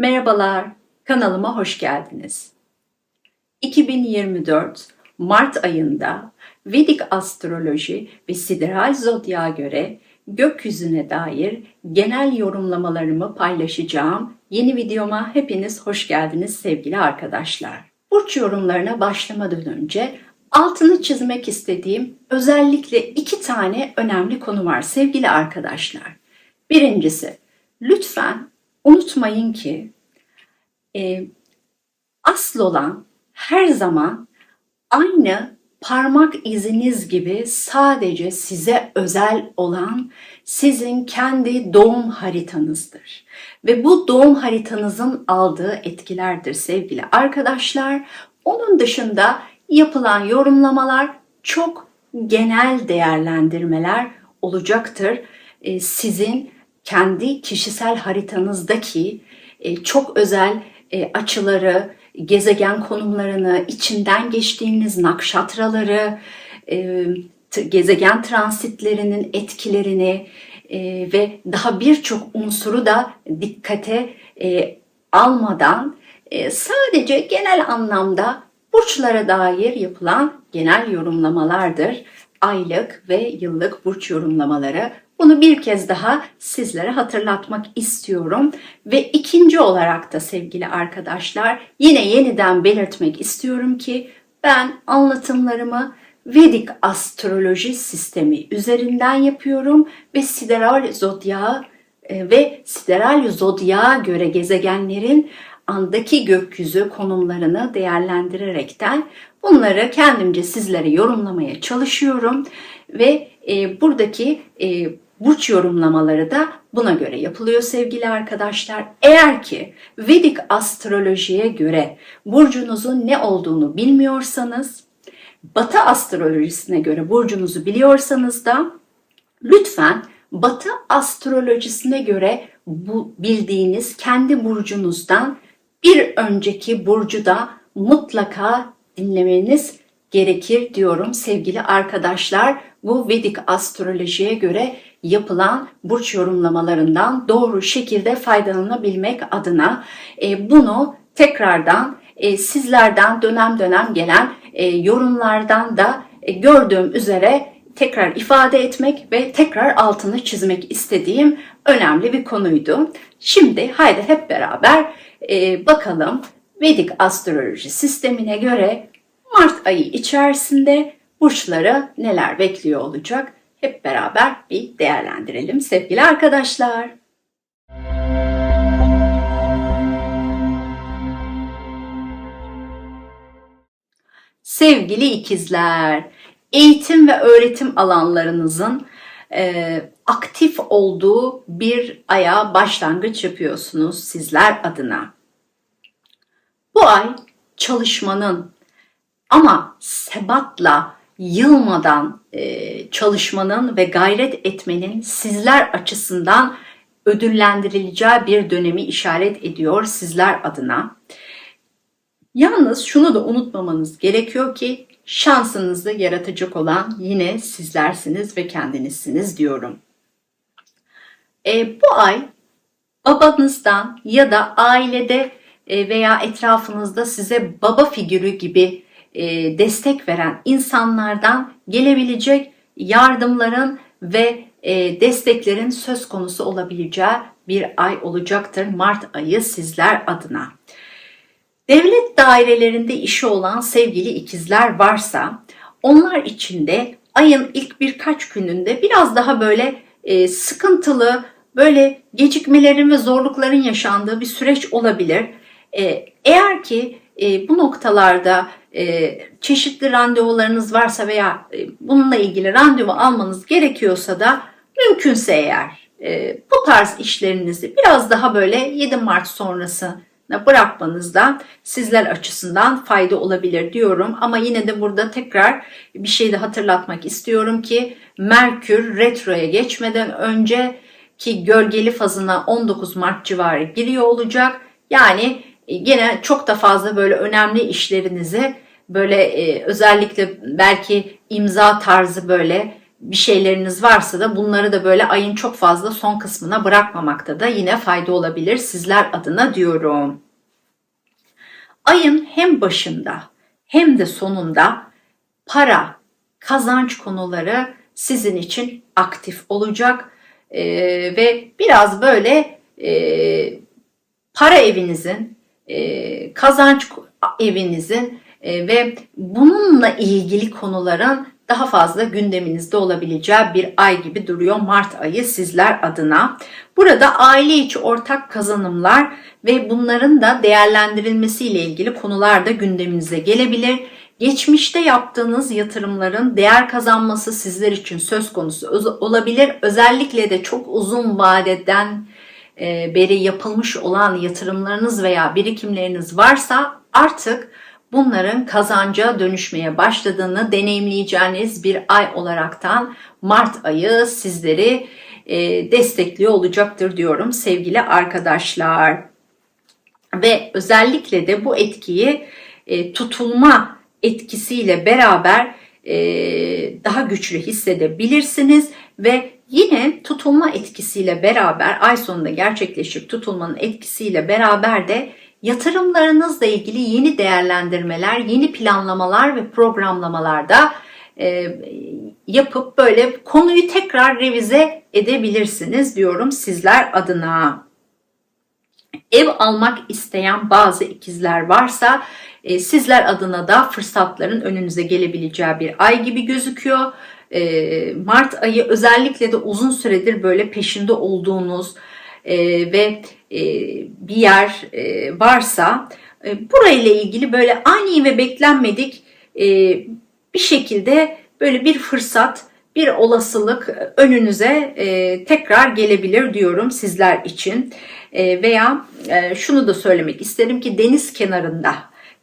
Merhabalar, kanalıma hoş geldiniz. 2024 Mart ayında Vedik astroloji ve sideral zodya göre gökyüzüne dair genel yorumlamalarımı paylaşacağım yeni videoma hepiniz hoş geldiniz sevgili arkadaşlar. Burç yorumlarına başlamadan önce altını çizmek istediğim özellikle iki tane önemli konu var sevgili arkadaşlar. Birincisi, lütfen unutmayın ki e, asıl olan her zaman aynı parmak iziniz gibi sadece size özel olan sizin kendi doğum haritanızdır. Ve bu doğum haritanızın aldığı etkilerdir sevgili arkadaşlar. Onun dışında yapılan yorumlamalar çok genel değerlendirmeler olacaktır. E, sizin kendi kişisel haritanızdaki e, çok özel e, açıları, gezegen konumlarını, içinden geçtiğiniz nakşatraları, e, gezegen transitlerinin etkilerini ve daha birçok unsuru da dikkate almadan sadece genel anlamda burçlara dair yapılan genel yorumlamalardır. Aylık ve yıllık burç yorumlamaları bunu bir kez daha sizlere hatırlatmak istiyorum. Ve ikinci olarak da sevgili arkadaşlar yine yeniden belirtmek istiyorum ki ben anlatımlarımı Vedik astroloji sistemi üzerinden yapıyorum ve sideral zodya e, ve sideral zodya göre gezegenlerin andaki gökyüzü konumlarını değerlendirerekten bunları kendimce sizlere yorumlamaya çalışıyorum. Ve e, buradaki e, burç yorumlamaları da buna göre yapılıyor sevgili arkadaşlar. Eğer ki Vedik astrolojiye göre burcunuzun ne olduğunu bilmiyorsanız, Batı astrolojisine göre burcunuzu biliyorsanız da lütfen Batı astrolojisine göre bu bildiğiniz kendi burcunuzdan bir önceki burcu da mutlaka dinlemeniz gerekir diyorum sevgili arkadaşlar. Bu Vedik astrolojiye göre yapılan burç yorumlamalarından doğru şekilde faydalanabilmek adına e, bunu tekrardan e, sizlerden dönem dönem gelen e, yorumlardan da gördüğüm üzere tekrar ifade etmek ve tekrar altını çizmek istediğim önemli bir konuydu. Şimdi haydi hep beraber bakalım Vedik astroloji sistemine göre Mart ayı içerisinde burçları neler bekliyor olacak? Hep beraber bir değerlendirelim sevgili arkadaşlar. Sevgili ikizler, eğitim ve öğretim alanlarınızın e, aktif olduğu bir aya başlangıç yapıyorsunuz sizler adına. Bu ay çalışmanın ama sebatla, yılmadan e, çalışmanın ve gayret etmenin sizler açısından ödüllendirileceği bir dönemi işaret ediyor sizler adına. Yalnız şunu da unutmamanız gerekiyor ki şansınızı yaratacak olan yine sizlersiniz ve kendinizsiniz diyorum. E, bu ay babanızdan ya da ailede e, veya etrafınızda size baba figürü gibi e, destek veren insanlardan gelebilecek yardımların ve e, desteklerin söz konusu olabileceği bir ay olacaktır Mart ayı sizler adına. Devlet dairelerinde işi olan sevgili ikizler varsa onlar için de ayın ilk birkaç gününde biraz daha böyle e, sıkıntılı, böyle gecikmelerin ve zorlukların yaşandığı bir süreç olabilir. E, eğer ki e, bu noktalarda e, çeşitli randevularınız varsa veya e, bununla ilgili randevu almanız gerekiyorsa da mümkünse eğer e, bu tarz işlerinizi biraz daha böyle 7 Mart sonrası bırakmanızda sizler açısından fayda olabilir diyorum. Ama yine de burada tekrar bir şey de hatırlatmak istiyorum ki Merkür retroya geçmeden önce ki gölgeli fazına 19 Mart civarı giriyor olacak. Yani yine çok da fazla böyle önemli işlerinizi böyle e, özellikle belki imza tarzı böyle bir şeyleriniz varsa da bunları da böyle ayın çok fazla son kısmına bırakmamakta da yine fayda olabilir sizler adına diyorum. Ayın hem başında hem de sonunda para, kazanç konuları sizin için aktif olacak Ee, ve biraz böyle e, para evinizin, e, kazanç evinizin e, ve bununla ilgili konuların daha fazla gündeminizde olabileceği bir ay gibi duruyor Mart ayı sizler adına. Burada aile içi ortak kazanımlar ve bunların da değerlendirilmesiyle ilgili konular da gündeminize gelebilir. Geçmişte yaptığınız yatırımların değer kazanması sizler için söz konusu olabilir. Özellikle de çok uzun vadeden beri yapılmış olan yatırımlarınız veya birikimleriniz varsa artık bunların kazanca dönüşmeye başladığını deneyimleyeceğiniz bir ay olaraktan Mart ayı sizleri e, destekliyor olacaktır diyorum sevgili arkadaşlar. Ve özellikle de bu etkiyi e, tutulma etkisiyle beraber daha güçlü hissedebilirsiniz ve yine tutulma etkisiyle beraber ay sonunda gerçekleşir tutulmanın etkisiyle beraber de yatırımlarınızla ilgili yeni değerlendirmeler, yeni planlamalar ve programlamalarda e, yapıp böyle konuyu tekrar revize edebilirsiniz diyorum sizler adına. Ev almak isteyen bazı ikizler varsa e, sizler adına da fırsatların önünüze gelebileceği bir ay gibi gözüküyor. E, Mart ayı özellikle de uzun süredir böyle peşinde olduğunuz e, ve e, bir yer e, varsa e, burayla ilgili böyle ani ve beklenmedik e, bir şekilde böyle bir fırsat bir olasılık önünüze e, tekrar gelebilir diyorum sizler için. E, veya e, şunu da söylemek isterim ki deniz kenarında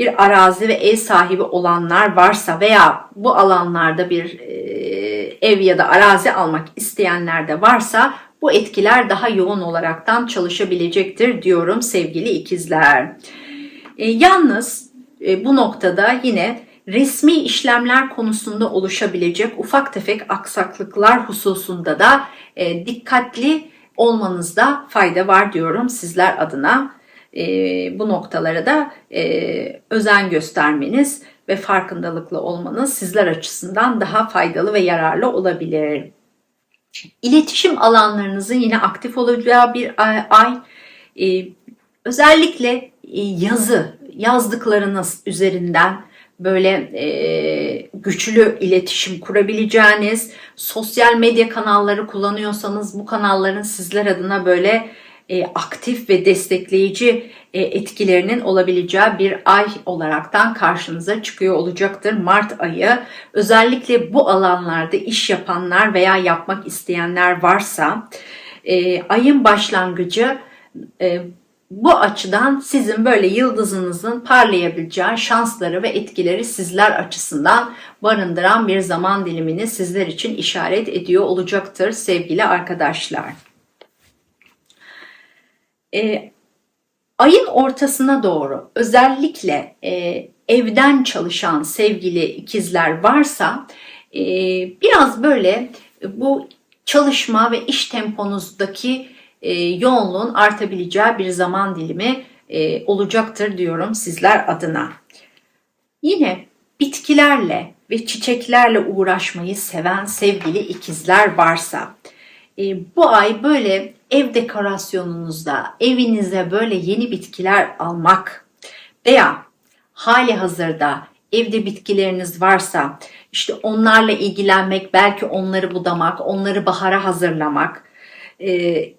bir arazi ve ev sahibi olanlar varsa veya bu alanlarda bir e, ev ya da arazi almak isteyenler de varsa bu etkiler daha yoğun olaraktan çalışabilecektir diyorum sevgili ikizler. E, yalnız e, bu noktada yine resmi işlemler konusunda oluşabilecek ufak tefek aksaklıklar hususunda da dikkatli olmanızda fayda var diyorum sizler adına. E, bu noktalara da e, özen göstermeniz ve farkındalıklı olmanız sizler açısından daha faydalı ve yararlı olabilir. İletişim alanlarınızın yine aktif olacağı bir ay. E, özellikle e, yazı, yazdıklarınız üzerinden böyle e, güçlü iletişim kurabileceğiniz, sosyal medya kanalları kullanıyorsanız bu kanalların sizler adına böyle e, aktif ve destekleyici e, etkilerinin olabileceği bir ay olaraktan karşınıza çıkıyor olacaktır Mart ayı. Özellikle bu alanlarda iş yapanlar veya yapmak isteyenler varsa e, ayın başlangıcı e, bu açıdan sizin böyle yıldızınızın parlayabileceği şansları ve etkileri sizler açısından barındıran bir zaman dilimini sizler için işaret ediyor olacaktır sevgili arkadaşlar. Ee, ayın ortasına doğru özellikle e, evden çalışan sevgili ikizler varsa e, biraz böyle bu çalışma ve iş temponuzdaki e, yoğunluğun artabileceği bir zaman dilimi e, olacaktır diyorum sizler adına. Yine bitkilerle ve çiçeklerle uğraşmayı seven sevgili ikizler varsa e, bu ay böyle ev dekorasyonunuzda evinize böyle yeni bitkiler almak veya hali hazırda evde bitkileriniz varsa işte onlarla ilgilenmek belki onları budamak onları bahara hazırlamak e,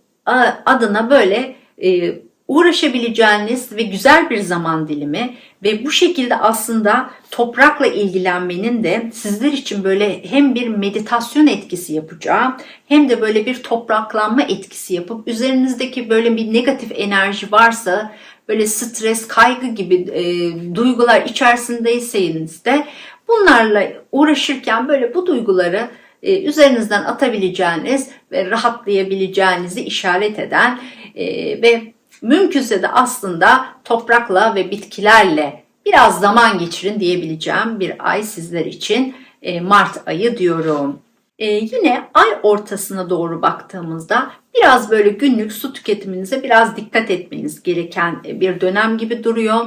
adına böyle e, uğraşabileceğiniz ve güzel bir zaman dilimi ve bu şekilde aslında toprakla ilgilenmenin de sizler için böyle hem bir meditasyon etkisi yapacağı hem de böyle bir topraklanma etkisi yapıp üzerinizdeki böyle bir negatif enerji varsa böyle stres, kaygı gibi e, duygular içerisindeyseniz de bunlarla uğraşırken böyle bu duyguları e, üzerinizden atabileceğiniz ve rahatlayabileceğinizi işaret eden e, ve mümkünse de aslında toprakla ve bitkilerle biraz zaman geçirin diyebileceğim bir ay sizler için e, Mart ayı diyorum. Ee, yine ay ortasına doğru baktığımızda biraz böyle günlük su tüketiminize biraz dikkat etmeniz gereken bir dönem gibi duruyor.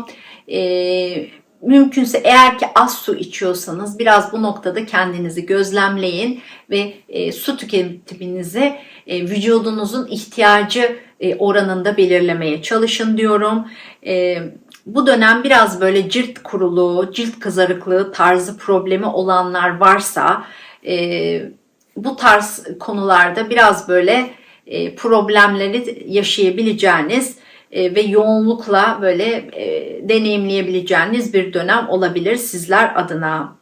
Mümkünse eğer ki az su içiyorsanız biraz bu noktada kendinizi gözlemleyin ve e, su tüketiminizi e, vücudunuzun ihtiyacı e, oranında belirlemeye çalışın diyorum. E, bu dönem biraz böyle cilt kuruluğu, cilt kızarıklığı tarzı problemi olanlar varsa e, bu tarz konularda biraz böyle e, problemleri yaşayabileceğiniz e, ve yoğunlukla böyle e, deneyimleyebileceğiniz bir dönem olabilir sizler adına.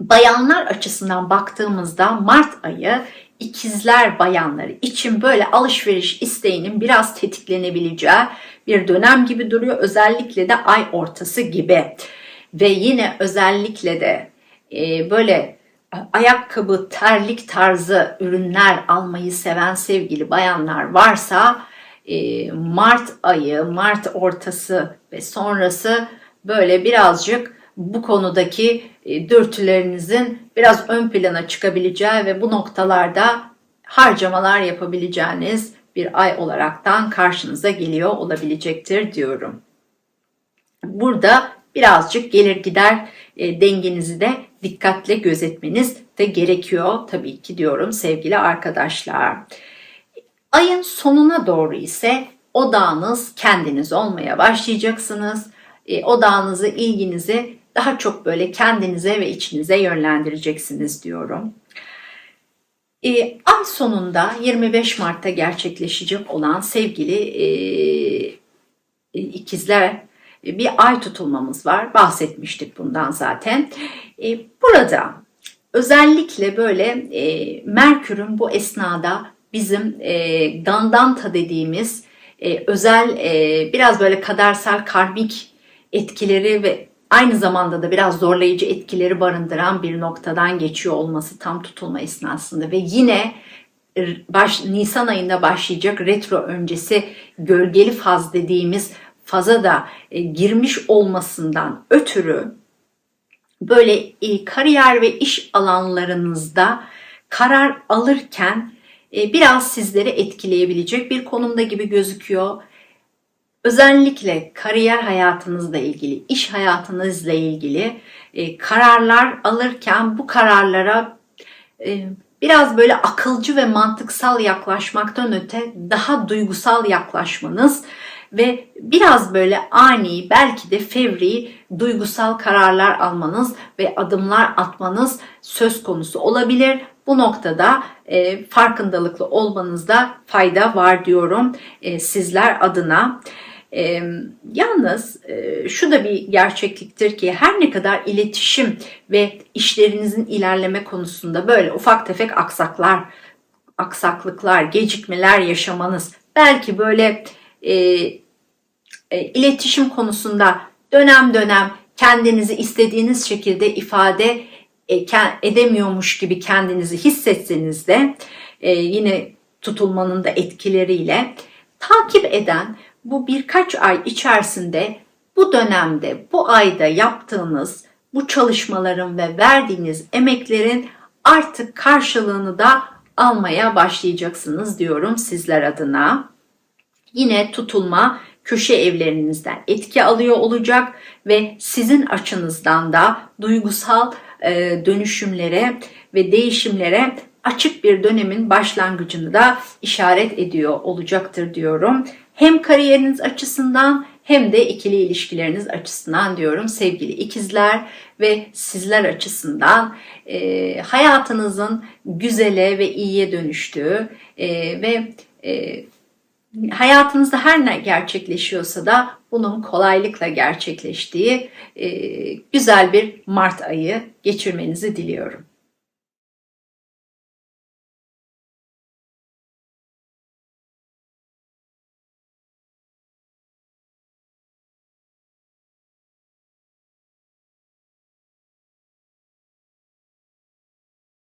Bayanlar açısından baktığımızda Mart ayı ikizler bayanları için böyle alışveriş isteğinin biraz tetiklenebileceği bir dönem gibi duruyor. Özellikle de ay ortası gibi. Ve yine özellikle de e, böyle ayakkabı, terlik tarzı ürünler almayı seven sevgili bayanlar varsa e, Mart ayı, Mart ortası ve sonrası böyle birazcık bu konudaki e, dürtülerinizin biraz ön plana çıkabileceği ve bu noktalarda harcamalar yapabileceğiniz bir ay olaraktan karşınıza geliyor olabilecektir diyorum. Burada birazcık gelir gider e, dengenizi de dikkatle gözetmeniz de gerekiyor tabii ki diyorum sevgili arkadaşlar. Ayın sonuna doğru ise odağınız kendiniz olmaya başlayacaksınız. E, odağınızı, ilginizi daha çok böyle kendinize ve içinize yönlendireceksiniz diyorum. E, ay sonunda 25 Mart'ta gerçekleşecek olan sevgili e, ikizler bir ay tutulmamız var. Bahsetmiştik bundan zaten. E, burada özellikle böyle e, Merkür'ün bu esnada bizim e, Gandanta dediğimiz e, özel e, biraz böyle kadersel karmik etkileri ve aynı zamanda da biraz zorlayıcı etkileri barındıran bir noktadan geçiyor olması tam tutulma esnasında ve yine baş, Nisan ayında başlayacak retro öncesi gölgeli faz dediğimiz faza da e, girmiş olmasından ötürü böyle e, kariyer ve iş alanlarınızda karar alırken e, biraz sizleri etkileyebilecek bir konumda gibi gözüküyor. Özellikle kariyer hayatınızla ilgili, iş hayatınızla ilgili e, kararlar alırken bu kararlara e, biraz böyle akılcı ve mantıksal yaklaşmaktan öte daha duygusal yaklaşmanız ve biraz böyle ani belki de fevri duygusal kararlar almanız ve adımlar atmanız söz konusu olabilir. Bu noktada e, farkındalıklı olmanızda fayda var diyorum e, sizler adına. E, yalnız e, şu da bir gerçekliktir ki her ne kadar iletişim ve işlerinizin ilerleme konusunda böyle ufak tefek aksaklar, aksaklıklar, gecikmeler yaşamanız, belki böyle e, e, iletişim konusunda dönem dönem kendinizi istediğiniz şekilde ifade e, edemiyormuş gibi kendinizi hissetseniz e, yine tutulmanın da etkileriyle takip eden bu birkaç ay içerisinde bu dönemde bu ayda yaptığınız bu çalışmaların ve verdiğiniz emeklerin artık karşılığını da almaya başlayacaksınız diyorum sizler adına. Yine tutulma köşe evlerinizden etki alıyor olacak ve sizin açınızdan da duygusal e, dönüşümlere ve değişimlere açık bir dönemin başlangıcını da işaret ediyor olacaktır diyorum. Hem kariyeriniz açısından hem de ikili ilişkileriniz açısından diyorum sevgili ikizler ve sizler açısından e, hayatınızın güzele ve iyiye dönüştüğü e, ve e, hayatınızda her ne gerçekleşiyorsa da bunun kolaylıkla gerçekleştiği e, güzel bir Mart ayı geçirmenizi diliyorum.